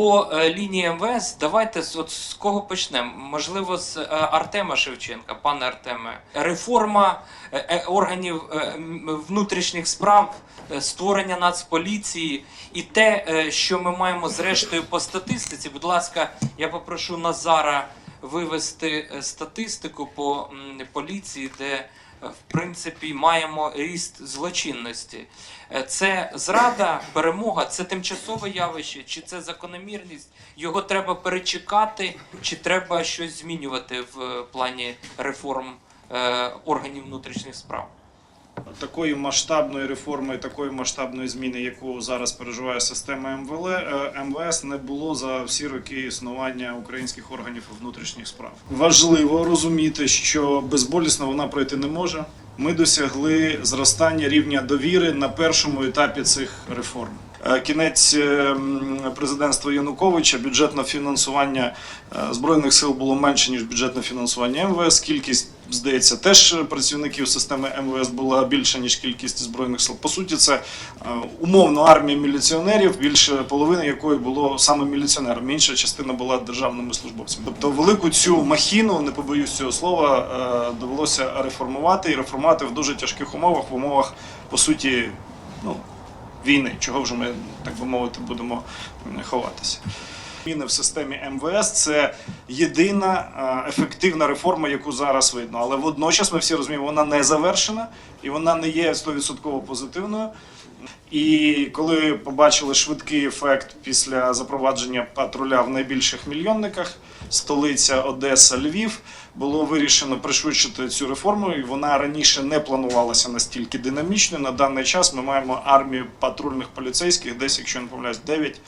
по е, лінії МВС давайте от, з кого почнемо? Можливо, з е, Артема Шевченка, пане Артеме. Реформа е, органів внутрішніх справ, створення нацполіції і те, що ми маємо зрештою по статистиці. Будь ласка, я попрошу Назара вивести статистику по поліції, де в принципі маємо ріст злочинності. Е, Це зрада, перемога, це тимчасове явище, чи це закономірність? Його треба перечекати, чи треба щось змінювати в е, плані реформ е, органів внутрішніх справ? Такої масштабної реформи, такої масштабної зміни, яку зараз переживає система МВЛ, е, МВС, не було за всі роки існування українських органів внутрішніх справ. Важливо розуміти, що безболісно вона пройти не може. Ми досягли зростання рівня довіри на першому етапі цих реформ. Е, Кінець е, президентства Януковича бюджетне фінансування е, збройних сил було менше ніж бюджетне фінансування МВС. Кількість здається теж працівників системи МВС була більша ніж кількість збройних сил. По суті, це умовно армія міліціонерів, більше половини якої було саме міліціонерами. Інша частина була державними службовцями. Тобто, велику цю махіну, не побоюсь цього слова, довелося реформувати і реформувати в дуже тяжких умовах, в умовах по суті, ну війни, чого вже ми, так би мовити, будемо ховатися. Зміни в системі МВС це єдина е, ефективна реформа, яку зараз видно. Але водночас ми всі розуміємо, вона не завершена і вона не є 100% позитивною. І коли побачили швидкий ефект після запровадження патруля в найбільших мільйонниках, столиця Одеса, Львів, було вирішено пришвидшити цю реформу. І вона раніше не планувалася настільки динамічною. На даний час ми маємо армію патрульних поліцейських, десь, якщо не помиляюсь, 9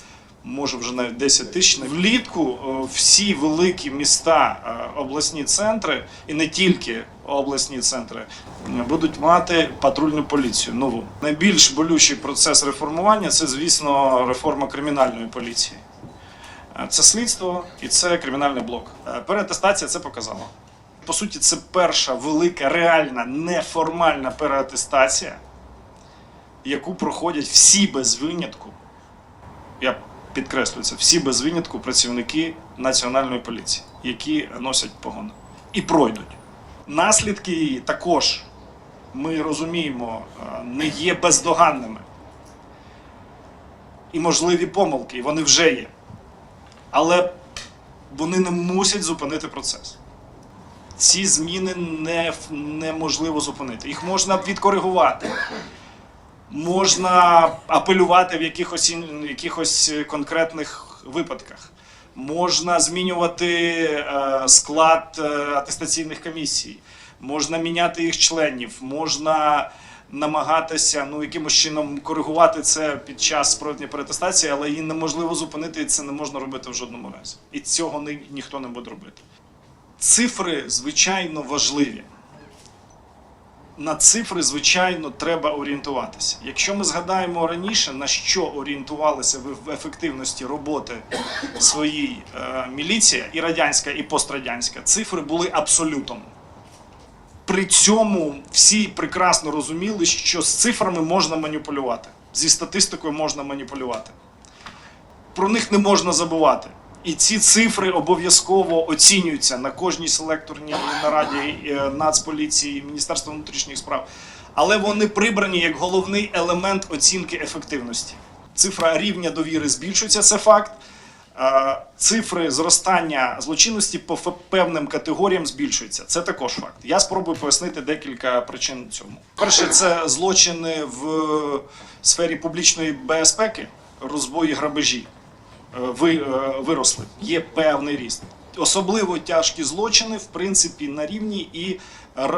може вже навіть 10 тисяч. Влітку е, всі великі міста, е, обласні центри, і не тільки обласні центри, е, будуть мати патрульну поліцію нову. Найбільш болючий процес реформування це, звісно, реформа кримінальної поліції. Це слідство і це кримінальний блок. Переатестація це показала. По суті, це перша велика, реальна, неформальна переатестація, яку проходять всі без винятку я підкреслюю це, всі без винятку працівники національної поліції, які носять погони. І пройдуть. Наслідки її також, ми розуміємо, е, не є бездоганними. І можливі помилки, вони вже є. Але вони не мусять зупинити процес. Ці зміни не, неможливо зупинити. Їх можна відкоригувати можна апелювати в якихось, якихось конкретних випадках. Можна змінювати е, склад е, атестаційних комісій, можна міняти їх членів, можна намагатися ну, якимось чином коригувати це під час проведення перетестації, але її неможливо зупинити, і це не можна робити в жодному разі. І цього ні, ніхто не буде робити. Цифри, звичайно, важливі на цифри, звичайно, треба орієнтуватися. Якщо ми згадаємо раніше, на що орієнтувалися в ефективності роботи своїй е, міліція, і радянська, і пострадянська, цифри були абсолютом. При цьому всі прекрасно розуміли, що з цифрами можна маніпулювати, зі статистикою можна маніпулювати. Про них не можна забувати. І ці цифри обов'язково оцінюються на кожній селекторній нараді е, Нацполіції, Міністерства внутрішніх справ. Але вони прибрані як головний елемент оцінки ефективності. Цифра рівня довіри збільшується, це факт. Е, Цифри зростання злочинності по певним категоріям збільшуються. Це також факт. Я спробую пояснити декілька причин цьому. Перше, це злочини в сфері публічної безпеки, розбої грабежі виросли. Є певний ріст. Особливо тяжкі злочини, в принципі, на рівні і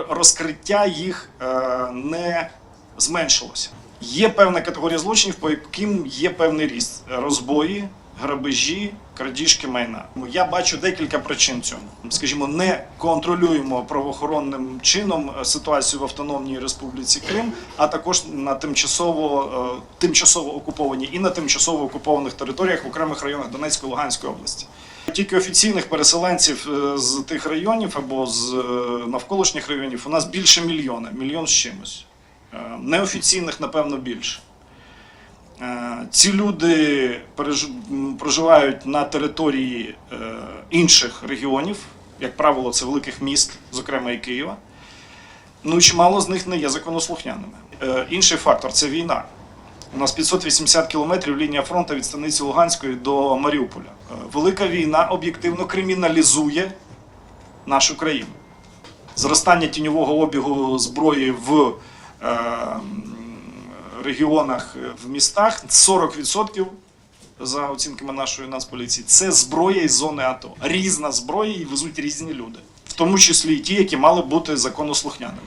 розкриття їх е, не зменшилося. Є певна категорія злочинів, по яким є певний ріст: розбої, грабежі, крадіжки майна. Я бачу декілька причин цьому. Скажімо, не контролюємо правоохоронним чином е, ситуацію в Автономній Республіці Крим, а також на тимчасово, е, тимчасово окупованій і на тимчасово окупованих територіях в окремих районах Донецької Луганської області. Тільки офіційних переселенців е, з тих районів або з навколишніх районів у нас більше мільйона, мільйон з чимось. Неофіційних, напевно, більше. Е, Ці люди проживають на території е, інших регіонів, як правило, це великих міст, зокрема і Києва. Ну чимало з них не є законослухняними. Е, Інший фактор це війна. У нас 580 кілометрів лінія фронту від станиці Луганської до Маріуполя. Велика війна об'єктивно криміналізує нашу країну. Зростання тіньового обігу зброї в регіонах, е, в містах 40% за оцінками нашої нацполіції. Це зброя із зони АТО. Різна зброя і везуть різні люди, в тому числі і ті, які мали бути законослухняними.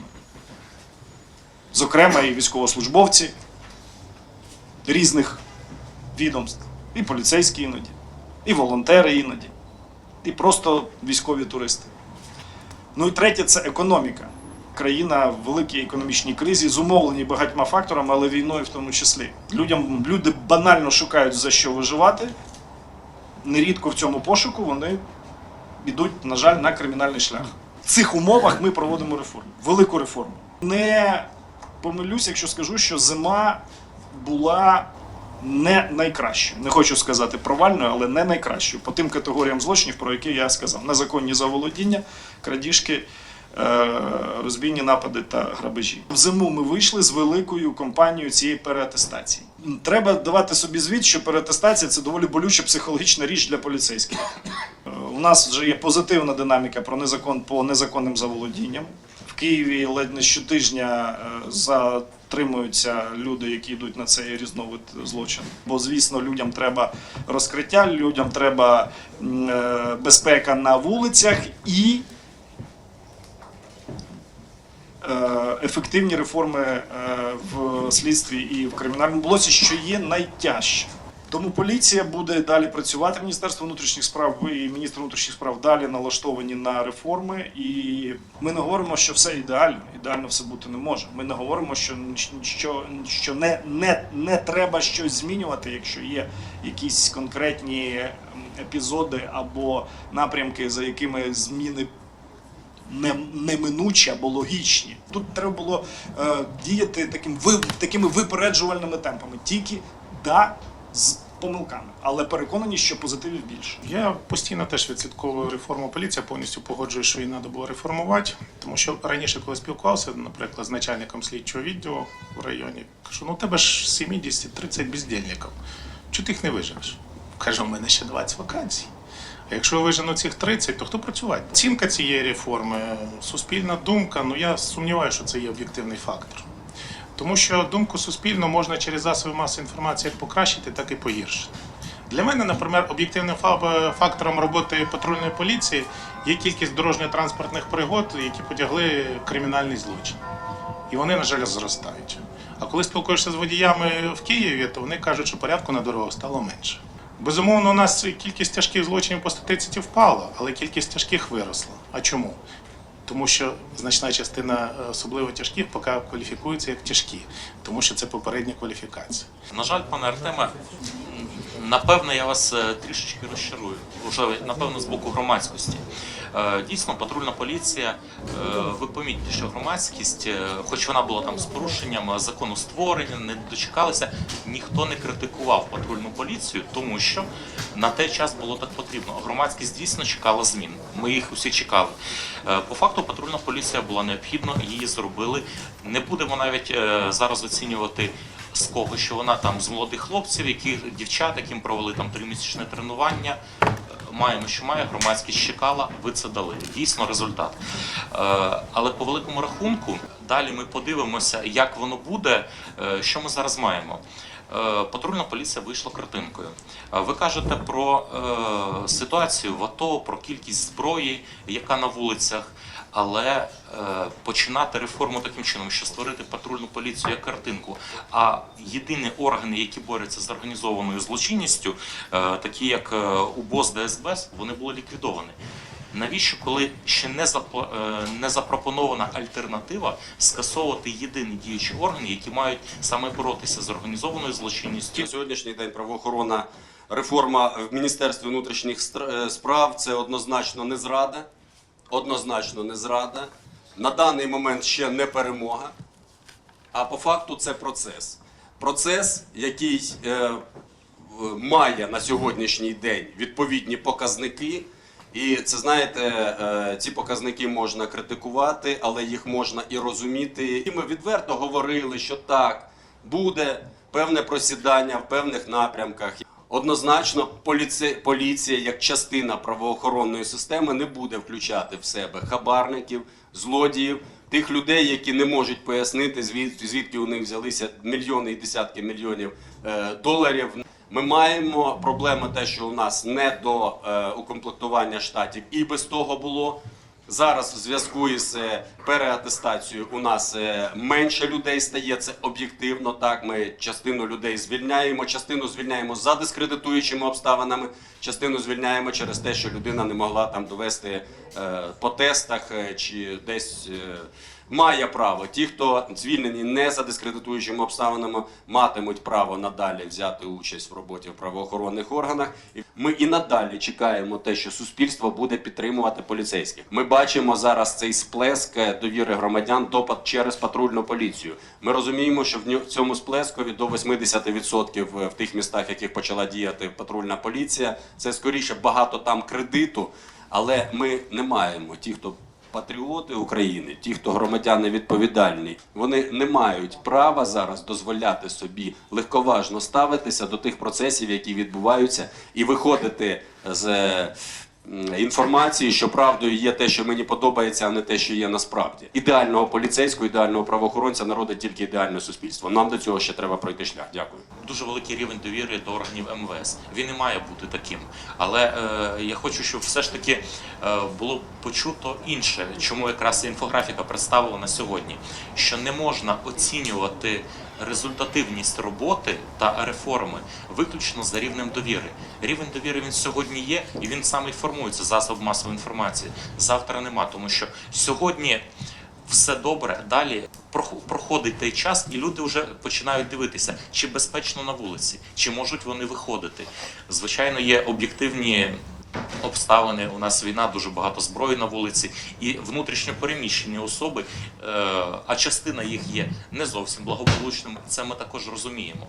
Зокрема, і військовослужбовці різних відомств, і поліцейські іноді, і волонтери іноді, і просто військові туристи. Ну і третє це економіка. Країна в великій економічній кризі, зумовлені багатьма факторами, але війною в тому числі. Людям, люди банально шукають за що виживати. Нерідко в цьому пошуку вони йдуть, на жаль, на кримінальний шлях. В цих умовах ми проводимо реформу, велику реформу. Не помилюсь, якщо скажу, що зима була не найкращою. Не хочу сказати провальною, але не найкращою по тим категоріям злочинів, про які я сказав: незаконні заволодіння, крадіжки. Е, Розбійні напади та грабежі. В зиму ми вийшли з великою компанією цієї переатестації. Треба давати собі звіт, що переатестація це доволі болюча психологічна річ для поліцейських. Е, У нас вже є позитивна динаміка про незакон по незаконним заволодінням. В Києві ледь не щотижня е, затримуються люди, які йдуть на цей різновид злочину. Бо, звісно, людям треба розкриття, людям треба безпека на вулицях і ефективні реформи е, в слідстві і в кримінальному блоці, що є найтяжче. Тому поліція буде далі працювати. Міністерство внутрішніх справ і міністр внутрішніх справ далі налаштовані на реформи. І ми не говоримо, що все ідеально. Ідеально все бути не може. Ми не говоримо, що, що, що не, не, не треба щось змінювати, якщо є якісь конкретні епізоди або напрямки, за якими зміни неминучі або логічні. Тут треба було е, діяти таким такими випереджувальними темпами, тільки да з помилками, але переконані, що позитивів більше. Я постійно теж відслідковую реформу поліції, повністю погоджую, що її треба було реформувати. Тому що раніше, коли спілкувався, наприклад, з начальником слідчого відділу в районі, кажу, ну тебе ж 70-30 бездільників. Чого ти їх не виженеш? Каже, у мене ще 20 вакансій. Якщо я вижену цих 30, то хто працювати? Оцінка цієї реформи, суспільна думка, ну я сумніваюся, що це є об'єктивний фактор. Тому що думку суспільну можна через засоби масової інформації як покращити, так і погіршити. Для мене, наприклад, об'єктивним фактором роботи патрульної поліції є кількість дорожньо-транспортних пригод, які потягли кримінальний злочин. І вони, на жаль, зростають. А коли спілкуєшся з водіями в Києві, то вони кажуть, що порядку на дорогах стало менше. Безумовно, у нас кількість тяжких злочинів по статистиці впала, але кількість тяжких виросла. А чому? Тому що значна частина е, особливо тяжких поки кваліфікується як тяжкі, тому що це попередня кваліфікація. На жаль, пане Артеме, напевно, я вас е, трішечки розчарую. Уже напевно з боку громадськості. Е, Дійсно, патрульна поліція. е, Ви помітьте, що громадськість, е, хоч вона була там з порушенням закону створення, не дочекалася, ніхто не критикував патрульну поліцію, тому що на той час було так потрібно. Громадськість дійсно чекала змін. Ми їх усі чекали. По факту, патрульна поліція була необхідна, її зробили. Не будемо навіть зараз оцінювати з кого, що вона там з молодих хлопців, які дівчат, яким провели там тримісячне тренування. Маємо, що має, громадськість чекала, ви це дали. Дійсно результат. Е, Але по великому рахунку, далі ми подивимося, як воно буде, е, що ми зараз маємо. Е, Патрульна поліція вийшла картинкою. Ви кажете про ситуацію в АТО, про кількість зброї, яка на вулицях. Але е, починати реформу таким чином, що створити патрульну поліцію як картинку, а єдині органи, які борються з організованою злочинністю, е, такі як е, УБОЗ, ДСБС, вони були ліквідовані. Навіщо, коли ще не, не запропонована альтернатива, скасовувати єдині діючі органи, які мають саме боротися з організованою злочинністю? На сьогоднішній день правоохоронна реформа в Міністерстві внутрішніх справ це однозначно не зрада. Однозначно не зрада. На даний момент ще не перемога. А по факту це процес. процес, який е, має на сьогоднішній день відповідні показники. І це знаєте, е, ці показники можна критикувати, але їх можна і розуміти. І ми відверто говорили, що так, буде певне просідання в певних напрямках. Однозначно, поліція, поліція як частина правоохоронної системи не буде включати в себе хабарників, злодіїв, тих людей, які не можуть пояснити, звід- звідки у них взялися мільйони і десятки мільйонів е, доларів. Ми маємо проблему те, що у нас не до е, укомплектування штатів, і без того було. Зараз в зв'язку із е, переатестацією у нас е, менше людей стає. Це об'єктивно. Так, ми частину людей звільняємо, частину звільняємо за дискредитуючими обставинами, частину звільняємо через те, що людина не могла там довести е, по тестах чи десь. Е, Має право. Ті, хто звільнені не за дискредитуючими обставинами, матимуть право надалі взяти участь в роботі в правоохоронних органах. Ми і надалі чекаємо те, що суспільство буде підтримувати поліцейських. Ми бачимо зараз цей сплеск е, довіри громадян до через патрульну поліцію. Ми розуміємо, що в цьому сплескові до 80% в тих містах, в яких почала діяти патрульна поліція, це скоріше багато там кредиту, але ми не маємо ті, хто Патріоти України, ті, хто громадяни відповідальні, вони не мають права зараз дозволяти собі легковажно ставитися до тих процесів, які відбуваються, і виходити з е, інформації, що правдою є те, що мені подобається, а не те, що є насправді. Ідеального поліцейського, ідеального правоохоронця народить тільки ідеальне суспільство. Нам до цього ще треба пройти шлях. Дякую. дуже великий рівень довіри до органів МВС. Він не має бути таким. Але е, я хочу, щоб все ж таки е, було почуто інше, чому якраз інфографіка представлена сьогодні, що не можна оцінювати результативність роботи та реформи виключно за рівнем довіри. Рівень довіри він сьогодні є, і він саме й формується засоб масової інформації. Завтра нема, тому що сьогодні все добре. Далі проходить той час, і люди вже починають дивитися, чи безпечно на вулиці, чи можуть вони виходити. Звичайно, є об'єктивні. Обставини у нас війна, дуже багато зброї на вулиці, і внутрішньо переміщені особи, е, а частина їх є не зовсім благополучними. Це ми також розуміємо.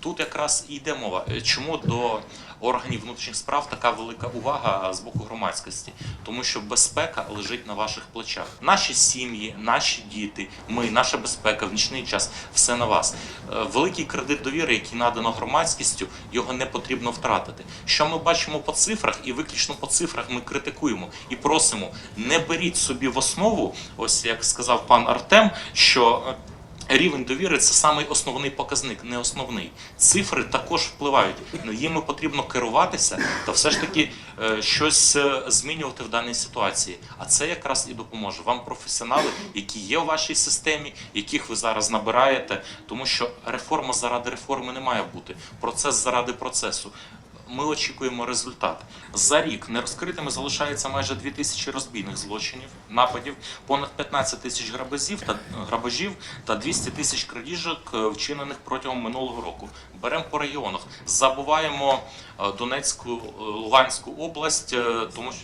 Тут якраз йде мова, е, чому до органів внутрішніх справ така велика увага з боку громадськості, тому що безпека лежить на ваших плечах. Наші сім'ї, наші діти, ми, наша безпека в нічний час все на вас. Е, Великий кредит довіри, який надано громадськістю, його не потрібно втратити. Що ми бачимо по цифрах, і виключно по цифрах ми критикуємо і просимо, не беріть собі в основу, ось як сказав пан Артем, що. Рівень довіри це самий основний показник, не основний. Цифри також впливають. Ну, Їми потрібно керуватися та все ж таки е, щось е, змінювати в даній ситуації. А це якраз і допоможе вам професіонали, які є в вашій системі, яких ви зараз набираєте, тому що реформа заради реформи не має бути. Процес заради процесу. Ми очікуємо результат. За рік нерозкритими залишається майже 2 тисячі розбійних злочинів, нападів, понад 15 тисяч грабежів та грабежів та 200 тисяч крадіжок, е, вчинених протягом минулого року. Беремо по регіонах, забуваємо е, Донецьку, е, Луганську область, тому що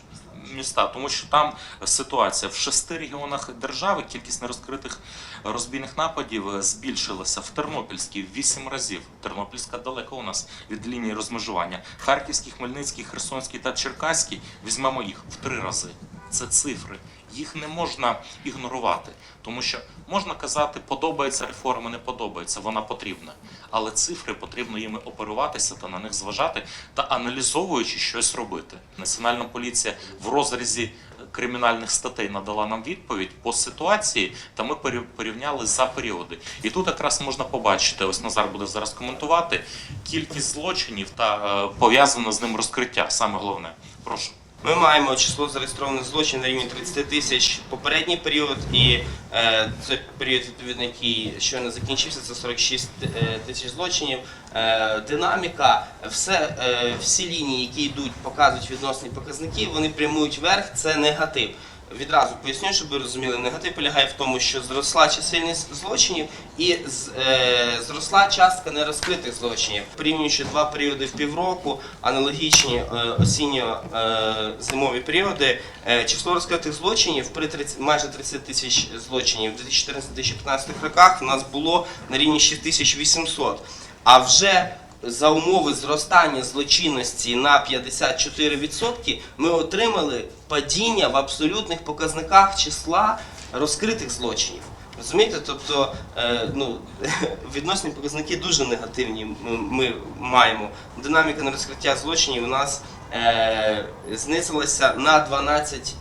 міста, тому що там ситуація в шести регіонах держави кількість нерозкритих розбійних нападів збільшилася в Тернопільській вісім разів. Тернопільська далеко у нас від лінії розмежування. Харківський, Хмельницький, Херсонський та Черкаський візьмемо їх в три рази. Це цифри. Їх не можна ігнорувати, тому що можна казати, подобається реформа, не подобається, вона потрібна. Але цифри потрібно їми оперуватися та на них зважати та аналізовуючи щось робити. Національна поліція в розрізі кримінальних статей надала нам відповідь по ситуації, та ми порівняли за періоди. І тут якраз можна побачити, ось Назар буде зараз коментувати кількість злочинів та е, пов'язане з ним розкриття. Саме головне, прошу. Ми маємо число зареєстрованих злочинів на рівні 30 тисяч попередній період, і е, цей період, відповідно, який щойно закінчився, це 46 е, тисяч злочинів. Е, динаміка, все, е, всі лінії, які йдуть, показують відносні показники, вони прямують вверх, це негатив. Відразу поясню, щоб ви розуміли, негатив полягає в тому, що зросла чисельність злочинів і е, зросла частка нерозкритих злочинів. Порівнюючи два періоди в півроку, аналогічні е, осінньо-зимові періоди, е, число розкритих злочинів при 30, майже 30 тисяч злочинів в 2014-2015 роках у нас було на рівні 6800. А вже за умови зростання злочинності на 54% ми отримали падіння в абсолютних показниках числа розкритих злочинів. Розумієте, тобто е, ну, відносні показники дуже негативні ми, маємо. Динаміка на розкриття злочинів у нас е, знизилася на 12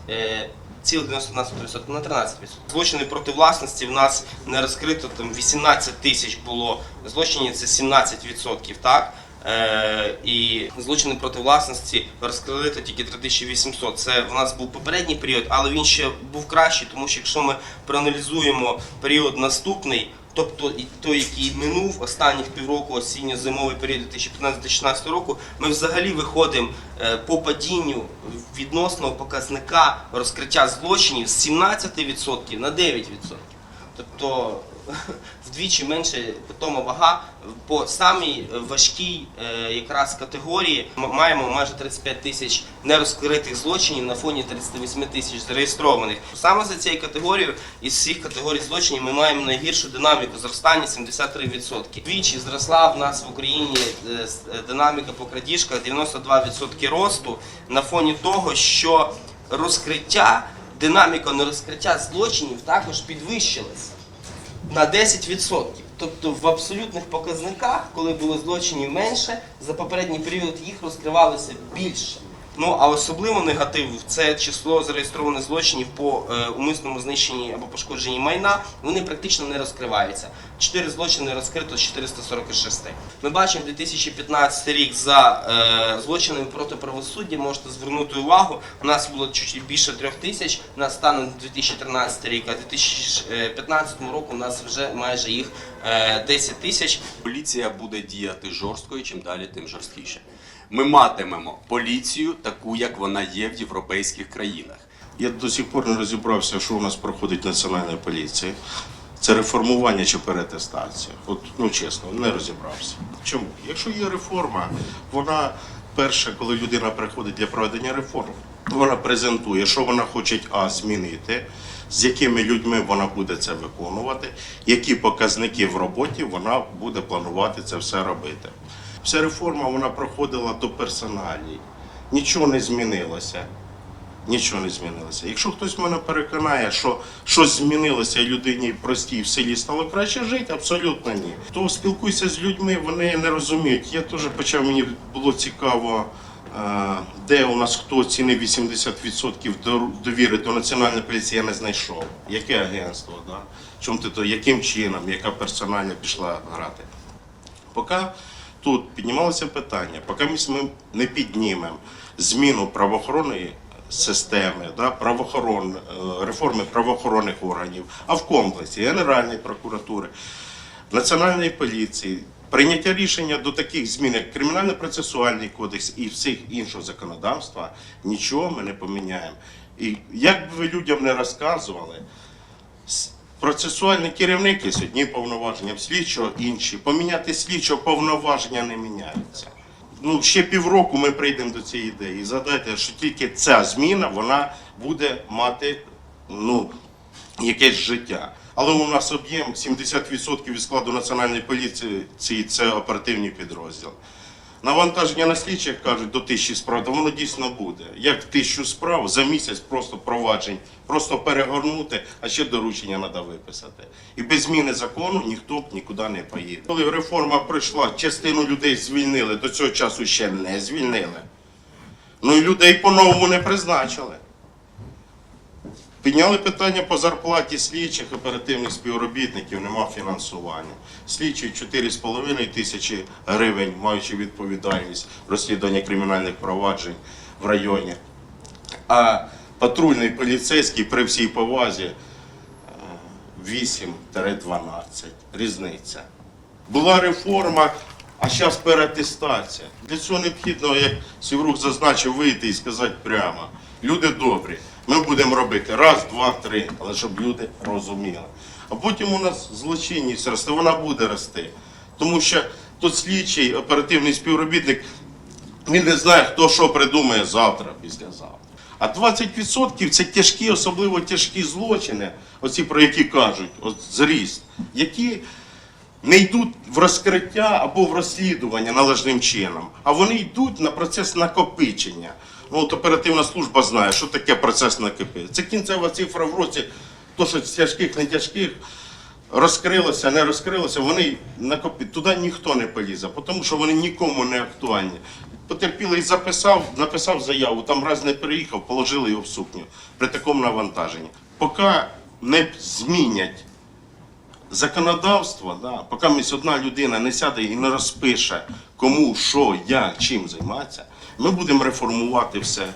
е, цілих 91% на 13%. Злочини проти власності в нас не розкрито там 18 тисяч було злочинів, це 17%, так? Е, і злочини проти власності розкрито тільки 3800. Це в нас був попередній період, але він ще був кращий, тому що якщо ми проаналізуємо період наступний, тобто і той, який минув останніх півроку осінньо-зимовий період 2015-2016 року, ми взагалі виходимо е, по падінню відносного показника розкриття злочинів з 17% на 9%. Тобто вдвічі менше питома вага по самій важкій е, якраз категорії ми маємо майже 35 тисяч нерозкритих злочинів на фоні 38 тисяч зареєстрованих. Саме за цією категорією із всіх категорій злочинів ми маємо найгіршу динаміку зростання 73%. Двічі зросла в нас в Україні е, е, динаміка по крадіжках 92% росту на фоні того, що розкриття, динаміка нерозкриття злочинів також підвищилася на 10%. Тобто в абсолютних показниках, коли було злочинів менше, за попередній період їх розкривалося більше. Ну а особливо негатив це число зареєстрованих злочинів по е, умисному знищенні або пошкодженні майна. Вони практично не розкриваються. Чотири злочини розкрито з 446. Ми бачимо 2015 рік за е, злочинами проти правосуддя. Можете звернути увагу. У нас було чуть більше трьох тисяч на станом 2013 рік, а в 2015 року у нас вже майже їх е, 10 тисяч. Поліція буде діяти жорстко і чим далі, тим жорсткіше. Ми матимемо поліцію таку, як вона є в європейських країнах. Я до сих пор не розібрався, що у нас проходить національна поліція. Це реформування чи перетестація. От, ну чесно, не розібрався. Чому? Якщо є реформа, вона перше, коли людина приходить для проведення реформ, вона презентує, що вона хоче а змінити, з якими людьми вона буде це виконувати, які показники в роботі вона буде планувати це все робити. Вся реформа вона проходила до персоналій. Нічого не змінилося. Нічого не змінилося. Якщо хтось мене переконає, що щось змінилося людині простій в селі стало краще жити, абсолютно ні. То спілкуйся з людьми, вони не розуміють. Я теж почав, мені було цікаво, е, де у нас хто оцінив 80% довіри до національної поліції, я не знайшов. Яке агентство, да? Чому ти то, яким чином, яка персональна пішла грати? Поки тут піднімалося питання, поки ми не піднімемо зміну правоохоронної системи, да, правоохорон, е, реформи правоохоронних органів, а в комплексі Генеральної прокуратури, Національної поліції, прийняття рішення до таких змін, як Кримінально-процесуальний кодекс і всіх іншого законодавства, нічого ми не поміняємо. І як би ви людям не розказували, процесуальний керівник є одні повноваження, слідчого інші. Поміняти слідчого повноваження не міняються. Ну, ще півроку ми прийдемо до цієї ідеї. І згадайте, що тільки ця зміна вона буде мати ну, якесь життя. Але у нас об'єм 70% від складу національної поліції це оперативні підрозділи. Навантаження на слідчих кажуть до тисячі справ, то воно дійсно буде. Як тисячу справ за місяць просто проваджень, просто перегорнути, а ще доручення треба виписати. І без зміни закону ніхто б нікуди не поїде. Коли реформа прийшла, частину людей звільнили, до цього часу ще не звільнили. Ну і людей по-новому не призначили. Підняли питання по зарплаті слідчих оперативних співробітників, нема фінансування. Слідчі 4,5 тисячі гривень, маючи відповідальність розслідування кримінальних проваджень в районі. А патрульний поліцейський при всій повазі е, 8-12. Різниця. Була реформа, а зараз переатестація. Для цього необхідно, як Сіврук зазначив, вийти і сказати прямо. Люди добрі. Ми будемо робити раз, два, три, але щоб люди розуміли. А потім у нас злочинність росте, вона буде рости. Тому що тут слідчий, оперативний співробітник, він не знає, хто що придумає завтра, післязавтра. А 20% це тяжкі, особливо тяжкі злочини, оці про які кажуть, от зріст, які не йдуть в розкриття або в розслідування належним чином, а вони йдуть на процес накопичення. От оперативна служба знає, що таке процес накопичення. Це кінцева цифра в році, то, що тяжких, не тяжких, розкрилося, не розкрилося, вони накопі... туди ніхто не полізе, тому що вони нікому не актуальні. Потерпілий записав, написав заяву, там раз не переїхав, положили його в сукню при такому навантаженні. Поки не змінять законодавство, да, поки одна людина не сяде і не розпише, кому, що, як, чим займатися, ми будемо реформувати все.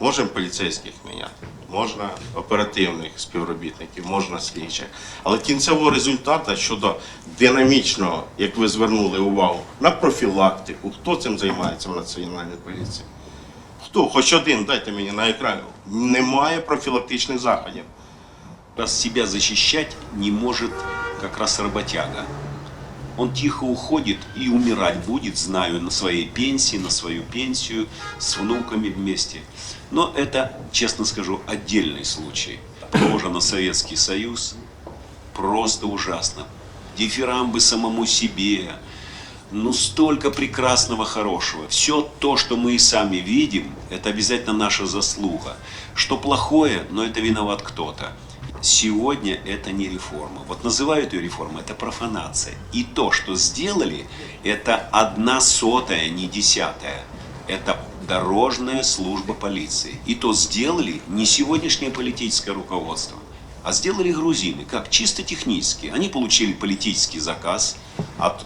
Можемо поліцейських міняти, можна оперативних співробітників, можна слідчих. Але кінцевого результату щодо динамічного, як ви звернули увагу, на профілактику, хто цим займається в національній поліції? Хто? Хоч один, дайте мені на екрані. Немає профілактичних заходів. раз себя защищать не может как раз работяга. Он тихо уходит и умирать будет, знаю, на своей пенсии, на свою пенсию, с внуками вместе. Но это, честно скажу, отдельный случай. Похоже на Советский Союз. Просто ужасно. Дифирамбы самому себе. Ну, столько прекрасного, хорошего. Все то, что мы и сами видим, это обязательно наша заслуга. Что плохое, но это виноват кто-то. Сегодня это не реформа. Вот называют ее реформой, это профанация. И то, что сделали, это одна сотая, не десятая. Это дорожная служба полиции. И то сделали не сегодняшнее политическое руководство, а сделали грузины, как чисто технически. Они получили политический заказ от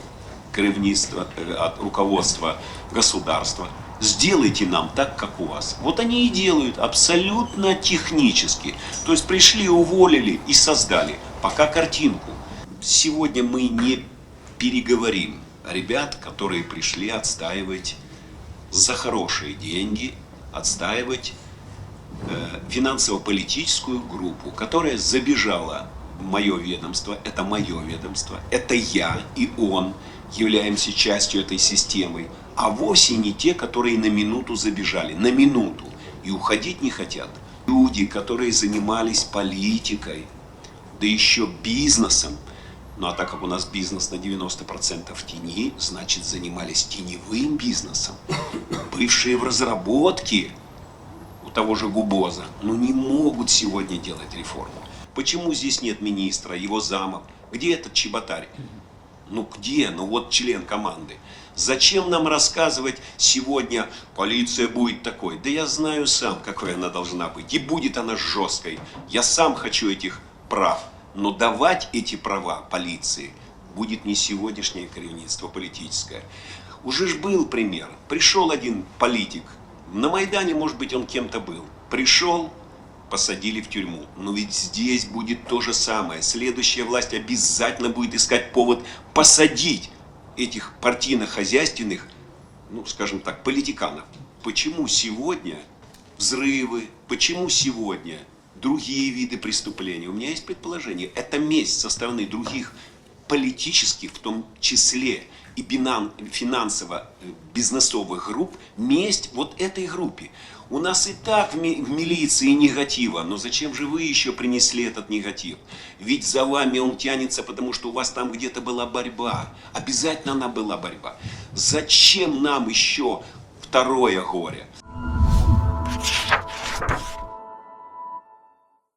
керівництва, э, от руководства государства. Сделайте нам так, как у вас. Вот они и делают абсолютно технически. То есть пришли, уволили и создали. Пока картинку. Сегодня мы не переговорим ребят, которые пришли отстаивать за хорошие деньги, отстаивать э, финансово-политическую группу, которая забежала в мое ведомство, это мое ведомство, это я и он являемся частью этой системы, а вовсе не те, которые на минуту забежали, на минуту, и уходить не хотят. Люди, которые занимались политикой, да еще бизнесом, ну а так как у нас бизнес на 90% в тени, значит занимались теневым бизнесом, бывшие в разработке, у того же Губоза, ну не могут сегодня делать реформу. Почему здесь нет министра, его замов? Где этот чеботарь? Ну где? Ну вот член команды. Зачем нам рассказывать сегодня, полиция будет такой? Да я знаю сам, какой она должна быть. И будет она жесткой. Я сам хочу этих прав. Но давать эти права полиции будет не сегодняшнее керівництво политическое. Уже ж был пример. Пришел один политик. На Майдане, может быть, он кем-то был. Пришел, посадили в тюрьму. Но ведь здесь будет то же самое. Следующая власть обязательно будет искать повод посадить этих партийно-хозяйственных, ну, скажем так, политиканов. Почему сегодня взрывы, почему сегодня другие виды преступлений? У меня есть предположение. Это месть со стороны других политических, в том числе и финансово-бизнесовых групп, месть вот этой группе. У нас и так в, ми- в милиции негатива, но зачем же вы еще принесли этот негатив? Ведь за вами он тянется, потому что у вас там где-то была борьба. Обязательно она была борьба. Зачем нам еще второе горе?